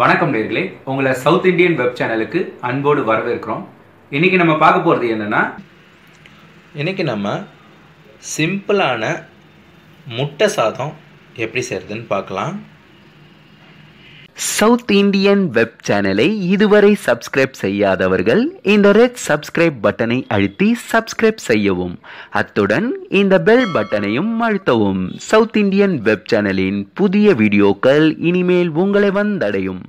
வணக்கம் நேர்களே. உங்களை சவுத் இந்தியன் வெப் சேனலுக்கு அன்போடு வரவேற்கிறோம். இன்னைக்கு நம்ம பார்க்க போகிறது என்னென்னா இன்றைக்கி நம்ம சிம்பிளான முட்டை சாதம் எப்படி செய்கிறதுன்னு பார்க்கலாம். சவுத் இந்தியன் வெப் சேனலை இதுவரை சப்ஸ்கிரைப் செய்யாதவர்கள் இந்த ரெட் சப்ஸ்கிரைப் பட்டனை அழுத்தி சப்ஸ்கிரைப் செய்யவும். அத்துடன் இந்த பெல் பட்டனையும் அழுத்தவும். சவுத் இந்தியன் வெப் சேனலின் புதிய வீடியோக்கள் இனிமேல் உங்களை வந்தடையும்.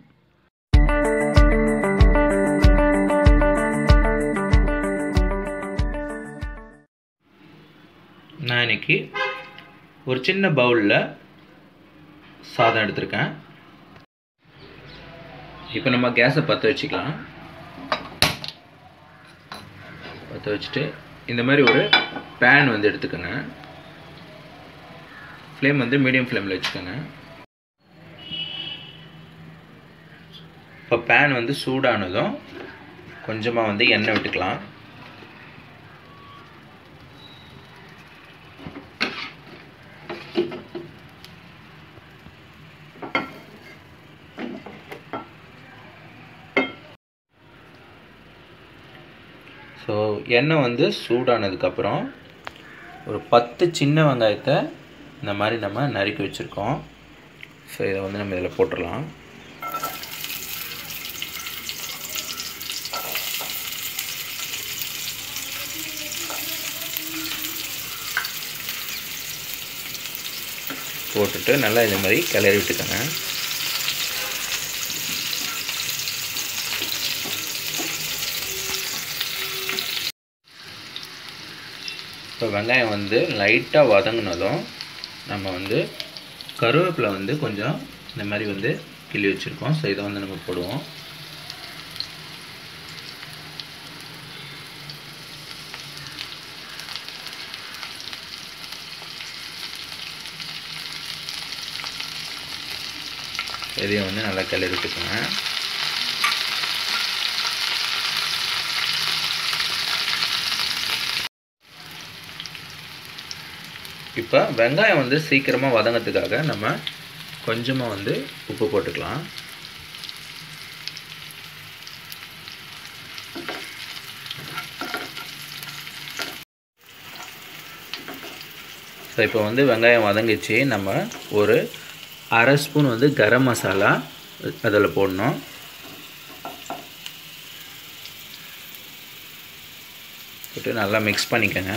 நான் இன்னைக்கு ஒரு சின்ன பவுலில் சாதம் எடுத்திருக்கேன். இப்போ நம்ம கேஸை பற்ற வச்சுக்கலாம். பற்ற வச்சுட்டு இந்த மாதிரி ஒரு பேன் வந்து எடுத்துக்கோங்க. ஃப்ளேம் வந்து மீடியம் ஃப்ளேமில் வச்சுக்கோங்க. இப்போ பேன் வந்து சூடானதும் கொஞ்சமாக வந்து எண்ணெய் விட்டுக்கலாம். ஸோ எண்ணெய் வந்து சூடானதுக்கப்புறம் ஒரு பத்து சின்ன வெங்காயத்தை இந்த மாதிரி நம்ம நறுக்கி வச்சுருக்கோம். ஸோ இதை வந்து நம்ம இதில் போட்டுடலாம். போட்டுட்டு நல்லா இந்த மாதிரி கிளறி விட்டுக்கோங்க. இப்போ வெங்காயம் வந்து லைட்டாக வதங்கினதும் நம்ம வந்து கருவேப்பிலை வந்து கொஞ்சம் இந்த மாதிரி வந்து கிள்ளி வச்சுருக்கோம். ஸோ இதை வந்து நம்ம போடுவோம். இதையும் வந்து நல்லா கிளறி விட்டுக்கோங்க. இப்போ வெங்காயம் வந்து சீக்கிரமாக வதங்கிறதுக்காக நம்ம கொஞ்சமாக வந்து உப்பு போட்டுக்கலாம். ஸோ இப்போ வந்து வெங்காயம் வதங்கிச்சு. நம்ம ஒரு அரை ஸ்பூன் வந்து கரம் மசாலா அதில் போடணும். போட்டு நல்லா மிக்ஸ் பண்ணிக்கோங்க.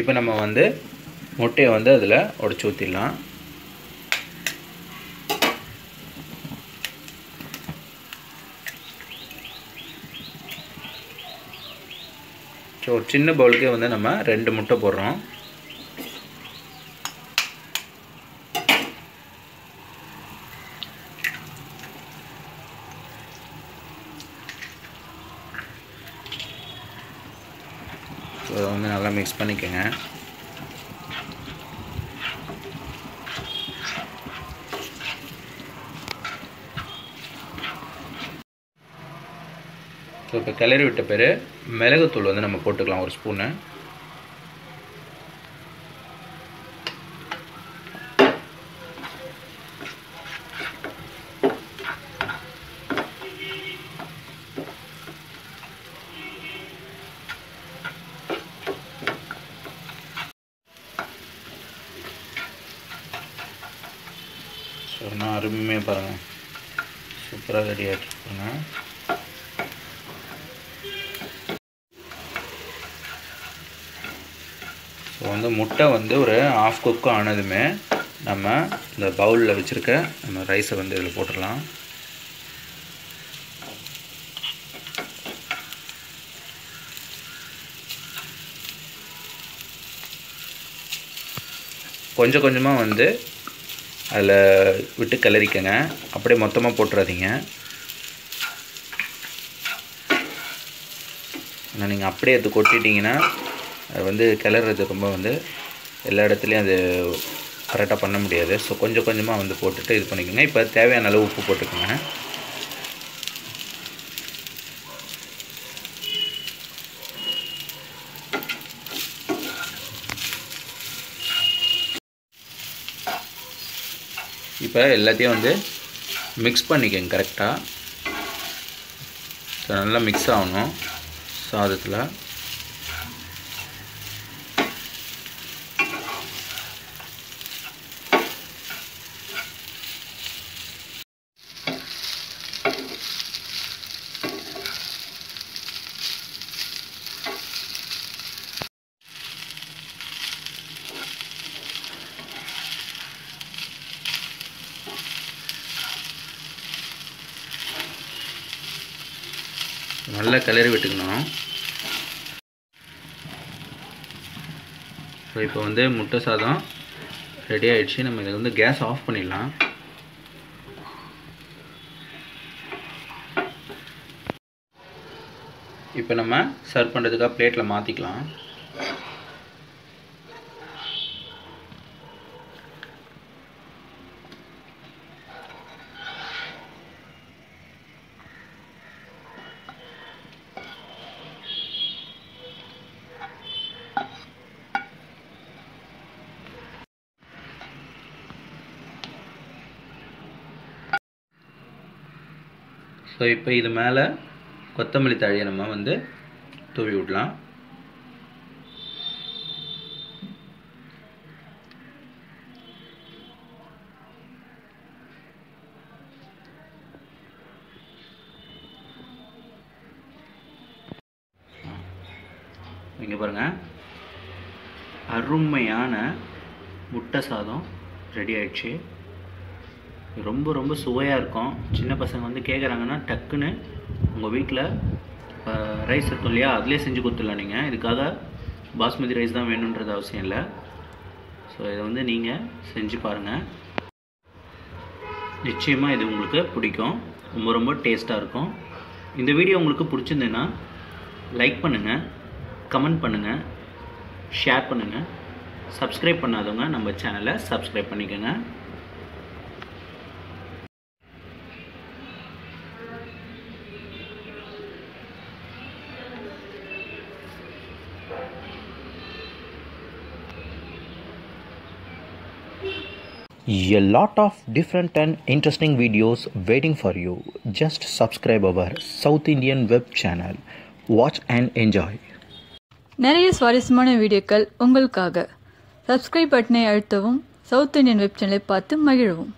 இப்போ நம்ம வந்து முட்டையை வந்து அதில் உடச்சி ஊற்றிடலாம் ஸோ ஒரு சின்ன பவுலுக்கே வந்து நம்ம ரெண்டு முட்டை போடுறோம். இதை அதை வந்து நல்லா மிக்ஸ் பண்ணிக்கோங்க. ஸோ இப்போ கிளறி விட்ட பேர் மிளகுத்தூள் வந்து நம்ம போட்டுக்கலாம் ஒரு ஸ்பூனு. பார்த்தீங்கன்னா அருமையாக பாருங்கள் சூப்பராக ரெடி ஆகிட்டுருக்குங்க ஸோ வந்து முட்டை வந்து ஒரு ஆஃப் குக்கு ஆனதுமே நம்ம இந்த பவுலில் வச்சுருக்க நம்ம ரைஸை வந்து இதில் போட்டுடலாம். கொஞ்சம் கொஞ்சமாக வந்து அதில் விட்டு கிளறிக்கங்க அப்படியே மொத்தமாக போட்டுறாதீங்க. ஆனால் நீங்கள் அப்படியே அது கொட்டிட்டிங்கன்னா அது வந்து கிளறது ரொம்ப வந்து எல்லா இடத்துலையும் அது கரெக்டாக பண்ண முடியாது. ஸோ கொஞ்சம் கொஞ்சமாக வந்து போட்டுட்டு இது பண்ணிக்கோங்க. இப்போ தேவையான அளவு உப்பு போட்டுக்கோங்க. இப்போ எல்லாத்தையும் வந்து மிக்ஸ் பண்ணிக்கங்க கரெக்டாக ஸோ நல்லா மிக்ஸ் ஆகணும். சாதத்தில். நல்லா கிளறி விட்டுக்கணும். ஸோ இப்போ வந்து முட்டை சாதம் ரெடி ஆகிடுச்சு நம்ம இதை வந்து கேஸ் ஆஃப் பண்ணிடலாம். இப்போ நம்ம சர்வ் பண்ணுறதுக்காக பிளேட்டில் மாற்றிக்கலாம் ஸோ இப்போ இது மேலே கொத்தமல்லி தழையை நம்ம வந்து தூவி விடலாம். இங்கே பாருங்கள் அருமையான முட்டை சாதம் ரெடி ஆயிடுச்சு. ரொம்ப ரொம்ப சுவையாக இருக்கும். சின்ன பசங்க வந்து கேட்குறாங்கன்னா டக்குன்னு உங்கள் வீட்டில் ரைஸ் இருக்கும் இல்லையா? அதிலே செஞ்சு கொடுத்துடலாம் நீங்கள் இதுக்காக பாஸ்மதி ரைஸ் தான் வேணுன்றது அவசியம் இல்லை. ஸோ இதை வந்து நீங்கள் செஞ்சு பாருங்கள் நிச்சயமாக இது உங்களுக்கு பிடிக்கும். ரொம்ப ரொம்ப டேஸ்ட்டாக இருக்கும். இந்த வீடியோ உங்களுக்கு பிடிச்சிருந்ததுன்னா லைக் பண்ணுங்கள் கமெண்ட் பண்ணுங்கள் ஷேர் பண்ணுங்கள் சப்ஸ்கிரைப் பண்ணாதவங்க நம்ம சேனலை சப்ஸ்கிரைப் பண்ணிக்கோங்க. A lot of different and interesting videos waiting for you. Just subscribe our South Indian web channel. Watch and enjoy. நிறைய சுவாரஸ்யமான வீடியோக்கள் உங்களுக்காக சப்ஸ்கிரைப் பட்டனை அழுத்தவும் சவுத் இந்தியன் வெப் சேனலை பார்த்து மகிழவும்